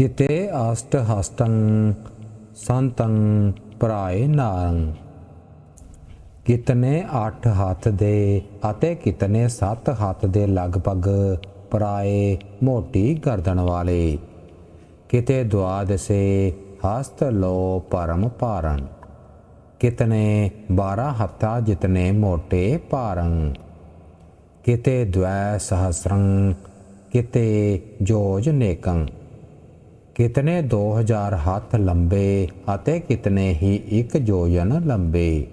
ਇਤੇ ਅਸ਼ਟ ਹਸਤੰ ਸੰਤੰ ਪ੍ਰਾਏ ਨਾਰੰ। ਕਿਤਨੇ 8 ਹੱਥ ਦੇ ਅਤੇ ਕਿਤਨੇ 7 ਹੱਥ ਦੇ ਲਗਭਗ ਪਰਾਏ ਮੋਟੀ ਗਰਦਨ ਵਾਲੇ। ਕਿਤੇ ਦਵਾਦਸੇ ਹਸਤ ਲੋ ਪਰਮ ਪਾਰਨ ਕਿਤਨੇ 12 ਹੱਥਾਂ ਜਿਤਨੇ ਮੋਟੇ ਪਾਰੰ ਕਿਤੇ ਦ્વੈ ਸਹਸਰੰ, ਕਿਤੇ ਜੋਜ ਨੇਕੰ। ਕਿਤਨੇ 2000 ਹੱਥ ਲੰਬੇ ਅਤੇ ਕਿਤਨੇ ਹੀ ਇੱਕ ਜੋਜਨ ਲੰਬੇ।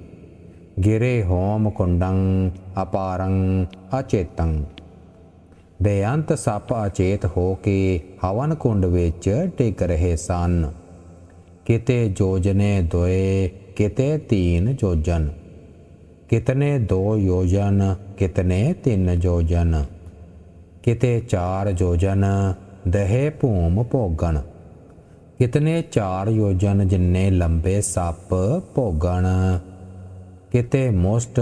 ਗਿਰੇ ਹੋਮ ਕੁੰਡੰ, ਅਪਾਰੰ, ਅਚੇਤੰ। ਬੇਅੰਤ ਸੱਪ ਅਚੇਤ ਹੋ ਕੇ ਹਵਨ ਕੁੰਡ ਵਿੱਚ ਟਿਕ ਰਹੇ ਸਨ। ਕਿਤੇ ਜੋਜਨੇ ਦੋਏ, ਕਿਤੇ ਤੀਨ ਜੋਜਨ। ਕਿਤਨੇ ਦੋ ਯੋਜਨ, ਕਿਤਨੇ ਤਿੰਨ ਯੋਜਨ ਕਿਤੇ ਚਾਰ ਯੋਜਨ ਦਹੇ ਭੂਮ ਭੋਗਣ। ਕਿਤਨੇ ਚਾਰ ਯੋਜਨ ਜਿੰਨੇ ਲੰਬੇ ਸੱਪ ਭੋਗਣ? ਕਿਤੇ ਮੁਸ਼ਟ,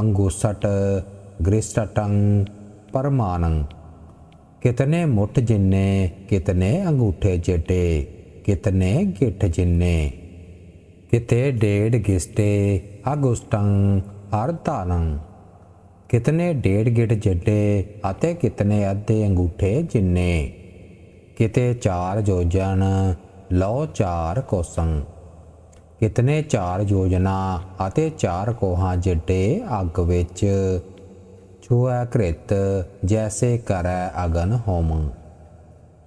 ਅੰਗੁਸਟ, ਗ੍ਰਿਸਟਟੰ, ਪਰਮਾਨੰ? ਕਿਤਨੇ ਮੁੱਠ ਜਿੰਨੇ, ਕਿਤਨੇ ਅੰਗੂਠੇ ਜਿੱਡੇ ਕਿਤਨੇ ਗਿੱਠ ਜਿੰਨੇ? ਕਿਤੇ ਡੇਢ ਗਿਸਟੇ, ਅਗੁਸਟੰ ਅਰਧਾਨੰ ਕਿਤਨੇ ਡੇਢ ਗਿੱਠ ਜੱਡੇ ਅਤੇ ਕਿਤਨੇ ਅੱਧੇ ਅੰਗੂਠੇ ਜਿੰਨੇ? ਕਿਤੇ ਚਾਰ ਯੋਜਨ ਲਓ ਚਾਰ ਕੋਸੰ ਕਿਤਨੇ ਚਾਰ ਯੋਜਨਾ ਅਤੇ ਚਾਰ ਕੋਹਾਂ ਜਿੱਡੇ ਅੱਗ ਵਿੱਚ। ਛੁਆ ਕ੍ਰਿਤ ਜੈਸੇ ਕਰੈ ਅਗਨ ਹੋਮ।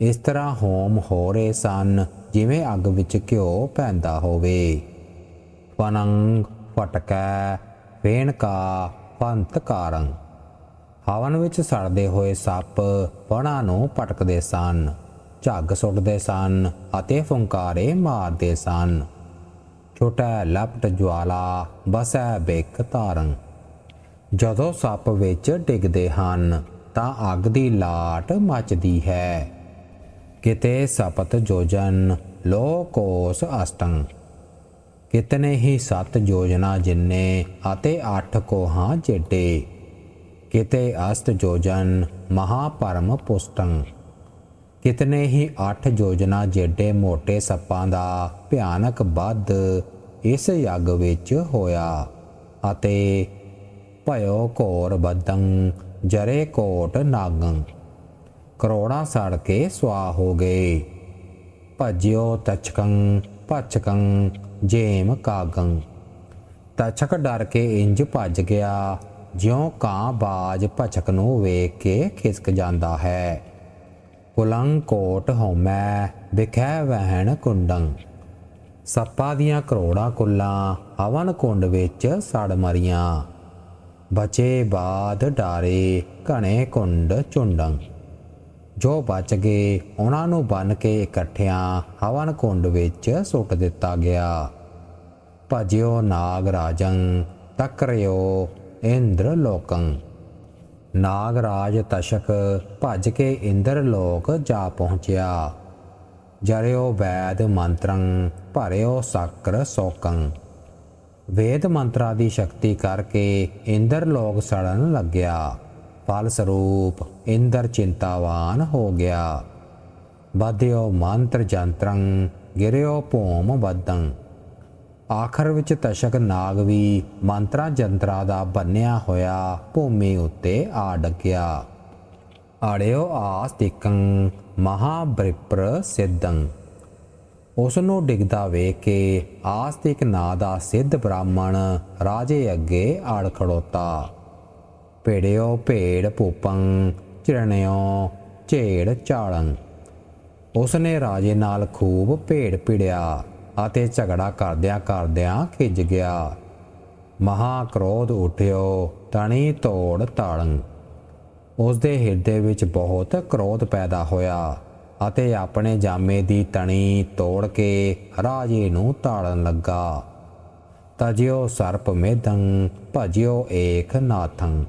ਇਸ ਤਰ੍ਹਾਂ ਹੋਮ ਹੋ ਰਹੇ ਸਨ, ਜਿਵੇਂ ਅੱਗ ਵਿੱਚ ਘਿਓ ਪੈਂਦਾ ਹੋਵੇ। ਪਨੰਗ ਫਟਕੈ, ਫੇਣਕਾ ਪੰਤ ਕਾਰੰ ਹਵਨ ਵਿੱਚ ਸੜਦੇ ਹੋਏ ਸੱਪ ਵਣਾਂ ਨੂੰ ਪਟਕਦੇ ਸਨ। ਝੱਗ ਸੁੱਟਦੇ ਸਨ ਅਤੇ ਫੁੰਕਾਰੇ ਮਾਰਦੇ ਸਨ। ਛੋਟਾ ਲਪਟ ਜਵਾਲਾ, ਬਸੈ ਬਿਕ ਤਾਰੰ ਜਦੋਂ ਸੱਪ ਵਿੱਚ ਡਿੱਗਦੇ ਹਨ, ਤਾਂ ਅੱਗ ਦੀ ਲਾਟ ਮੱਚਦੀ ਹੈ। ਕਿਤੇ ਸਪਤ ਜੋਜਨ ਲੋ ਕੋਸ ਅਸ਼ਟੰ। ਕਿਤਨੇ ਹੀ ਸੱਤ ਯੋਜਨਾ ਜਿੰਨੇ ਅਤੇ ਅੱਠ ਕੋਹਾਂ ਜਿੱਡੇ। ਕਿਤੇ ਅਸ਼ਟ ਯੋਜਨ ਮਹਾਪਰਮ ਪੁਸਤੰ ਕਿਤਨੇ ਹੀ ਅੱਠ ਯੋਜਨਾ ਜੇਡੇ ਮੋਟੇ ਸੱਪਾਂ ਦਾ ਭਿਆਨਕ ਵੱਧ ਇਸ ਯੱਗ ਵਿੱਚ ਹੋਇਆ ਅਤੇ ਭਇਓ ਘੋਰ ਬਦੰ ਜਰੇ ਕੋਟ ਨਾਗੰ। ਕਰੋੜਾਂ ਸੜ ਕੇ ਸਵਾ ਹੋ ਗਏ। ਭਜਿਓ ਤਚਕੰ ਪਚਕੰ ਜੇਮ ਕਾਗੰ। ਤਚਕ ਡਰ ਕੇ ਇੰਜ ਭੱਜ ਗਿਆ, ਜਿਉਂ ਕਾਂ ਬਾਜ ਭਚਕ ਨੂੰ ਵੇਖ ਕੇ ਖਿਸਕ ਜਾਂਦਾ ਹੈ। ਕੁਲੰ ਕੋਟ ਹਉਮੈ ਵਿਖੈ ਵਹਿਣ ਕੁੰਡੰ। ਸੱਪਾਂ ਦੀਆਂ ਕਰੋੜਾਂ ਕੁੱਲਾਂ ਹਵਨ ਕੁੰਡ ਵਿੱਚ ਸੜ ਮਰੀਆਂ। ਬਚੇ ਬਾਦ ਡਾਰੇ ਘਣੇ ਕੁੰਡ ਚੁੰਡੰ ਜੋ ਬਚ ਗਏ ਉਹਨਾਂ ਨੂੰ ਬੰਨ ਕੇ ਇਕੱਠਿਆਂ ਹਵਨ ਕੁੰਡ ਵਿੱਚ ਸੁੱਟ ਦਿੱਤਾ ਗਿਆ। ਭਜਿਓ ਨਾਗ ਰਾਜੰ ਤਕਰਿਓ ਇੰਦਰ ਲੋਕੰ ਨਾਗਰਾਜ ਤਸ਼ਕ ਭੱਜ ਕੇ ਇੰਦਰ ਲੋਕ ਜਾ ਪਹੁੰਚਿਆ। ਜਰਿਓ ਵੈਦ ਮੰਤਰੰ, ਭਰਿਓ ਸਕਰ ਸੋਕੰ। ਵੇਦ ਮੰਤਰਾਂ ਦੀ ਸ਼ਕਤੀ ਕਰਕੇ ਇੰਦਰ ਲੋਕ ਸੜਨ ਲੱਗਿਆ। ਫਲ ਸਰੂਪ ਇੰਦਰ ਚਿੰਤਾਵਾਨ ਹੋ ਗਿਆ। ਬਾਧਿਓ ਮੰਤਰ ਜੰਤਰੰ, ਗਿਰਿਓ ਭੂਮ ਬੱਦੰ ਆਖਰ ਵਿੱਚ ਤਸ਼ਕ ਨਾਗ ਵੀ ਮੰਤਰਾ ਜੰਤਰਾ ਦਾ ਬੰਨਿਆ ਹੋਇਆ ਭੂਮੀ ਉੱਤੇ ਆ ਡੱਗਿਆ ਆੜਿਓ ਆਸਤਿਕੰ ਮਹਾਬ੍ਰਿਪਰ ਸਿੱਧੰ। ਉਸ ਨੂੰ ਡਿੱਗਦਾ ਵੇਖ ਕੇ ਆਸਤਿਕ ਨਾਂ ਦਾ ਸਿੱਧ ਬ੍ਰਾਹਮਣ ਰਾਜੇ ਅੱਗੇ ਆੜ ਖੜੋਤਾ। ਭੇੜਿਓ ਭੇੜ ਪੂਪੰ ਚਿਰਣਿਓ ਝੇੜ ਚਾਲੰ ਉਸ ਨੇ ਰਾਜੇ ਨਾਲ ਖੂਬ ਭੇੜ ਭਿੜਿਆ। ਅਤੇ ਝਗੜਾ ਕਰਦਿਆਂ ਕਰਦਿਆਂ ਖਿੱਜ ਗਿਆ। ਮਹਾ ਕ੍ਰੋਧ ਉਠਿਓ, ਤਣੀ ਤੋੜ ਤਾੜੰ ਉਸ ਦੇ ਹਿਰਦੇ ਵਿੱਚ ਬਹੁਤ ਕ੍ਰੋਧ ਪੈਦਾ ਹੋਇਆ ਅਤੇ ਆਪਣੇ ਜਾਮੇ ਦੀ ਤਣੀ ਤੋੜ ਕੇ ਰਾਜੇ ਨੂੰ ਤਾੜਨ ਲੱਗਾ। ਤਜਿਓ ਸਰਪ ਮੇਧੰ, ਭਜਿਓ ਏਕ ਨਾਥੰ।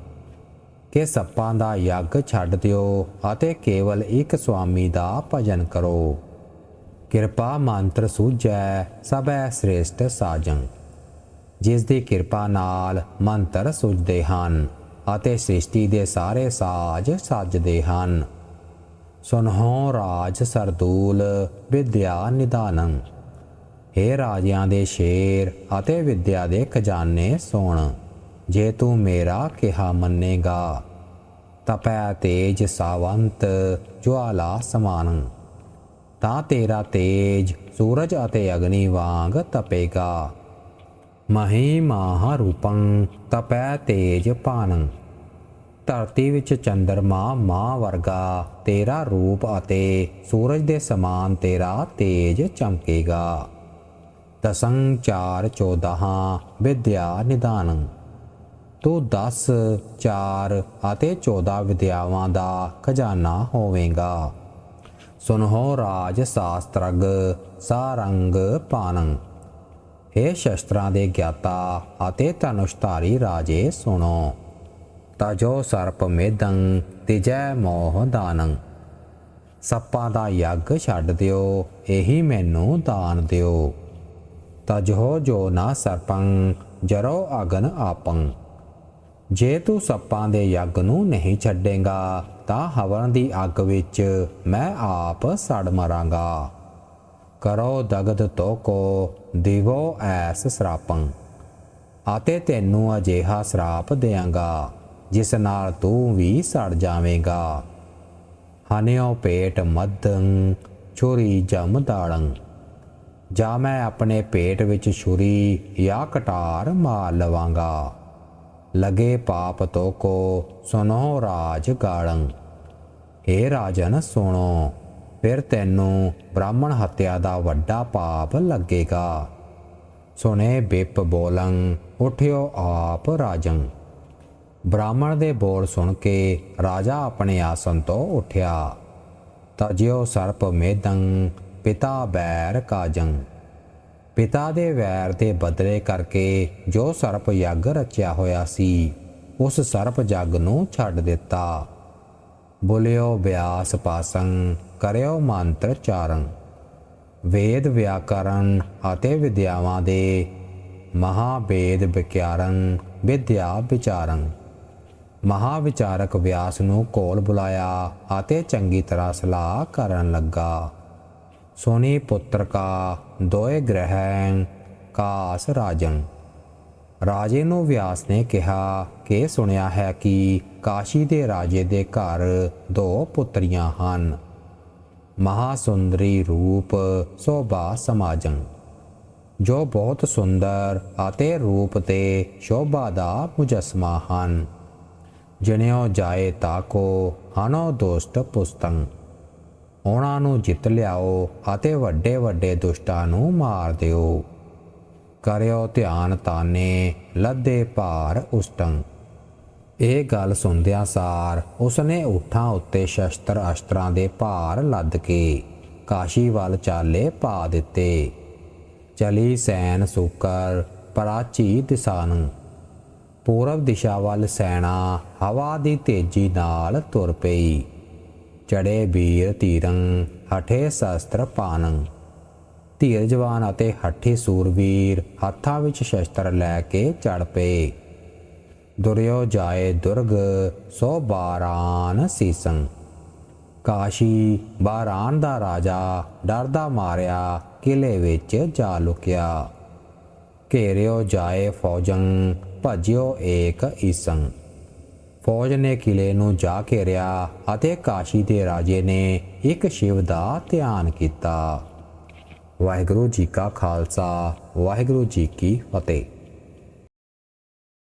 ਕਿ ਸੱਪਾਂ ਦਾ ਯੱਗ ਛੱਡ ਦਿਓ ਅਤੇ ਕੇਵਲ ਇੱਕ ਸੁਆਮੀ ਦਾ ਭਜਨ ਕਰੋ। ਕਿਰਪਾ ਮੰਤਰ ਸੂਝੈ, ਸਭੈ ਸ੍ਰੇਸ਼ਟ ਸਾਜੰ। ਜਿਸ ਦੀ ਕਿਰਪਾ ਨਾਲ ਮੰਤਰ ਸੁਝਦੇ ਹਨ ਅਤੇ ਸ੍ਰਿਸ਼ਟੀ ਦੇ ਸਾਰੇ ਸਾਜ ਸਾਜਦੇ ਹਨ। ਸੁਨਹੁ ਰਾਜ ਸਰਦੂਲ, ਵਿਦਿਆ ਨਿਦਾਨੰ ਹੇ ਰਾਜਿਆਂ ਦੇ ਸ਼ੇਰ ਅਤੇ ਵਿਦਿਆ ਦੇ ਖਜ਼ਾਨੇ ਸੋਣ, ਜੇ ਤੂੰ ਮੇਰਾ ਕਿਹਾ ਮੰਨੇਗਾ, ਤਪੈ ਤੇਜ ਸਾਵੰਤ ਜਵਾਲਾ ਸਮਾਨ। ਤਾਂ ਤੇਰਾ ਤੇਜ ਸੂਰਜ ਅਤੇ ਅਗਨੀ ਵਾਂਗ ਤਪੇਗਾ। ਮਹੀ ਮਾਹ ਰੂਪੰ ਤਪੈ ਤੇਜ ਪਾਨੰ ਧਰਤੀ ਵਿੱਚ ਚੰਦਰਮਾ ਮਾਂ ਵਰਗਾ ਤੇਰਾ ਰੂਪ ਅਤੇ ਸੂਰਜ ਦੇ ਸਮਾਨ ਤੇਰਾ ਤੇਜ ਚਮਕੇਗਾ। ਦਸੰ ਚਾਰ 14 ਵਿਦਿਆ ਨਿਦਾਨੰ। ਤੂੰ 10 4 ਅਤੇ 14 ਵਿਦਿਆਵਾਂ ਦਾ ਖਜ਼ਾਨਾ ਹੋਵੇਂਗਾ। ਸੁਨਹੁ ਰਾਜ ਸ਼ਾਸਤਰਗ ਸਾਰੰਗ ਪਾਨੰ ਹੇ ਸ਼ਸਤਰਾਂ ਦੇ ਗਿਆਤਾ ਅਤੇ ਧਨੁਸ਼ਧਾਰੀ ਰਾਜੇ ਸੁਣੋ। ਤਜੋ ਸਰਪ ਮੇਦੰ ਤਿਜੈ ਮੋਹ ਦਾਨੰ। ਸੱਪਾਂ ਦਾ ਯੱਗ ਛੱਡ ਦਿਓ, ਇਹੀ ਮੈਨੂੰ ਦਾਨ ਦਿਓ। ਤਜੋ ਜੋ ਨਾ ਸਰਪੰ, ਜਰੋ ਅਗਨ ਆਪੰ। ਜੇ ਤੂੰ ਸੱਪਾਂ ਦੇ ਯੱਗ ਨੂੰ ਨਹੀਂ ਛੱਡੇਗਾ ਤਾਂ ਹਵਨ ਦੀ ਅੱਗ ਵਿੱਚ ਮੈਂ ਆਪ ਸੜ ਮਰਾਂਗਾ। ਕਰੋ ਦਗਦ ਤੋਕੋ ਦਿਵੋ ਐਸ ਸਰਾਪੰ। ਅਤੇ ਤੈਨੂੰ ਅਜਿਹਾ ਸਰਾਪ ਦੇਵਾਂਗਾ ਜਿਸ ਨਾਲ ਤੂੰ ਵੀ ਸੜ ਜਾਵੇਂਗਾ। ਹਨਿਓ ਪੇਟ ਮਦੰ ਛੁਰੀ ਜਮ ਦਾੜੰ ਜਾਂ ਮੈਂ ਆਪਣੇ ਪੇਟ ਵਿੱਚ ਛੁਰੀ ਜਾਂ ਕਟਾਰ ਮਾਰ ਲਵਾਂਗਾ। ਲਗੇ ਪਾਪ ਤੋ ਕੋ ਸੁਨੋ ਰਾਜ ਗਾਲੰ। ਏ ਰਾਜਨ ਸੁਣੋ, ਫਿਰ ਤੈਨੂੰ ਬ੍ਰਾਹਮਣ ਹੱਤਿਆ ਦਾ ਵੱਡਾ ਪਾਪ ਲੱਗੇਗਾ। ਸੁਨੇ ਬਿਪ ਬੋਲੰ, ਉਠਿਓ ਆਪ ਰਾਜੰ। ਬ੍ਰਾਹਮਣ ਦੇ ਬੋਲ ਸੁਣ ਕੇ ਰਾਜਾ ਆਪਣੇ ਆਸਨ ਤੋਂ ਉੱਠਿਆ। ਤਜਿਓ ਸਰਪ ਮੇਦੰ, ਪਿਤਾ ਬੈਰ ਕਾਜੰ। ਪਿਤਾ ਦੇ ਵੈਰ ਦੇ ਬਦਲੇ ਕਰਕੇ ਜੋ ਸਰਪ ਯੱਗ ਰਚਿਆ ਹੋਇਆ ਸੀ, ਉਸ ਸਰਪ ਜੱਗ ਨੂੰ ਛੱਡ ਦਿੱਤਾ। ਬੋਲਿਓ ਬਿਆਸ ਪਾਸੰ, ਕਰਿਓ ਮੰਤਰ ਚਾਰੰ। ਵੇਦ ਵਿਆਕਰਨ ਅਤੇ ਵਿਦਿਆਵਾਂ ਦੇ ਮਹਾਵੇਦ ਵਿਕਿਆਰੰ ਵਿਦਿਆ ਵਿਚਾਰੰ ਮਹਾਵਿਚਾਰਕ ਵਿਆਸ ਨੂੰ ਕੋਲ ਬੁਲਾਇਆ ਅਤੇ ਚੰਗੀ ਤਰ੍ਹਾਂ ਸਲਾਹ ਕਰਨ ਲੱਗਾ। ਸੋਨੀ ਪੁੱਤਰ ਕਾ ਦੋਏ ਗ੍ਰਹਿ ਕਾਸ ਰਾਜਨ। ਰਾਜੇ ਨੂੰ ਵਿਆਸ ਨੇ ਕਿਹਾ, ਕਿ ਸੁਣਿਆ ਹੈ ਕਿ ਕਾਸ਼ੀ ਦੇ ਰਾਜੇ ਦੇ ਘਰ ਦੋ ਪੁੱਤਰੀਆਂ ਹਨ। ਮਹਾ ਸੁੰਦਰੀ ਰੂਪ ਸੋਭਾ ਸਮਾਜੰ ਜੋ ਬਹੁਤ ਸੁੰਦਰ ਅਤੇ ਰੂਪ ਤੇ ਸ਼ੋਭਾ ਦਾ ਮੁਜਸਮਾ ਹਨ। ਜਨਿਓ ਜਾਏ ਤਾਕੋ ਹਨੋ ਦੋਸਤ ਪੁਸਤੰ। ਉਹਨਾਂ ਨੂੰ ਜਿੱਤ ਲਿਆਓ ਅਤੇ ਵੱਡੇ ਵੱਡੇ ਦੁਸ਼ਟਾਂ ਨੂੰ ਮਾਰ ਦਿਓ। ਕਰਿਓ ਧਿਆਨ ਤਾਨੇ, ਲੱਦੇ ਭਾਰ ਉਸਟੰ। ਇਹ ਗੱਲ ਸੁਣਦਿਆਂ ਸਾਰ ਉਸਨੇ ਊਠਾਂ ਉੱਤੇ ਸ਼ਸਤਰ ਅਸਤਰਾਂ ਦੇ ਭਾਰ ਲੱਦ ਕੇ ਕਾਸ਼ੀ ਵੱਲ ਚਾਲੇ ਪਾ ਦਿੱਤੇ। ਚਲੀ ਸੈਨ ਸੁਕਰ ਪ੍ਰਾਚੀ ਦਿਸ਼ਾ ਨੂੰ। ਪੂਰਬ ਦਿਸ਼ਾ ਵੱਲ ਸੈਨਾ ਹਵਾ ਦੀ ਤੇਜ਼ੀ ਨਾਲ ਤੁਰ ਪਈ। ਚੜੇ ਵੀਰ ਧੀਰੰ, ਹਠੇ ਸ਼ਸਤਰ ਪਾਨੰ ਧੀਰਜਵਾਨ ਅਤੇ ਹੱਠੀ ਸੂਰਵੀਰ ਹੱਥਾਂ ਵਿੱਚ ਸ਼ਸਤਰ ਲੈ ਕੇ ਚੜ ਪਏ। ਦੁਰਿਓ ਜਾਏ ਦੁਰਗ, ਸੋ ਬਾਰਾਨ ਸੀਸੰ। ਕਾਸ਼ੀ ਬਾਰਾਨ ਦਾ ਰਾਜਾ ਡਰਦਾ ਮਾਰਿਆ, ਕਿਲੇ ਵਿੱਚ ਜਾ ਲੁਕਿਆ। ਘੇਰਿਓ ਜਾਏ ਫੌਜੰ, ਭਜਿਓ ਏਕ ਈਸੰ। ਫੌਜ ਨੇ ਕਿਲੇ ਨੂੰ ਜਾ ਘੇਰਿਆ ਅਤੇ ਕਾਸ਼ੀ ਦੇ ਰਾਜੇ ਨੇ ਇੱਕ ਸ਼ਿਵ ਦਾ ਧਿਆਨ ਕੀਤਾ। ਵਾਹਿਗੁਰੂ ਜੀ ਕਾ ਖਾਲਸਾ, ਵਾਹਿਗੁਰੂ ਜੀ ਕੀ ਫਤਿਹ।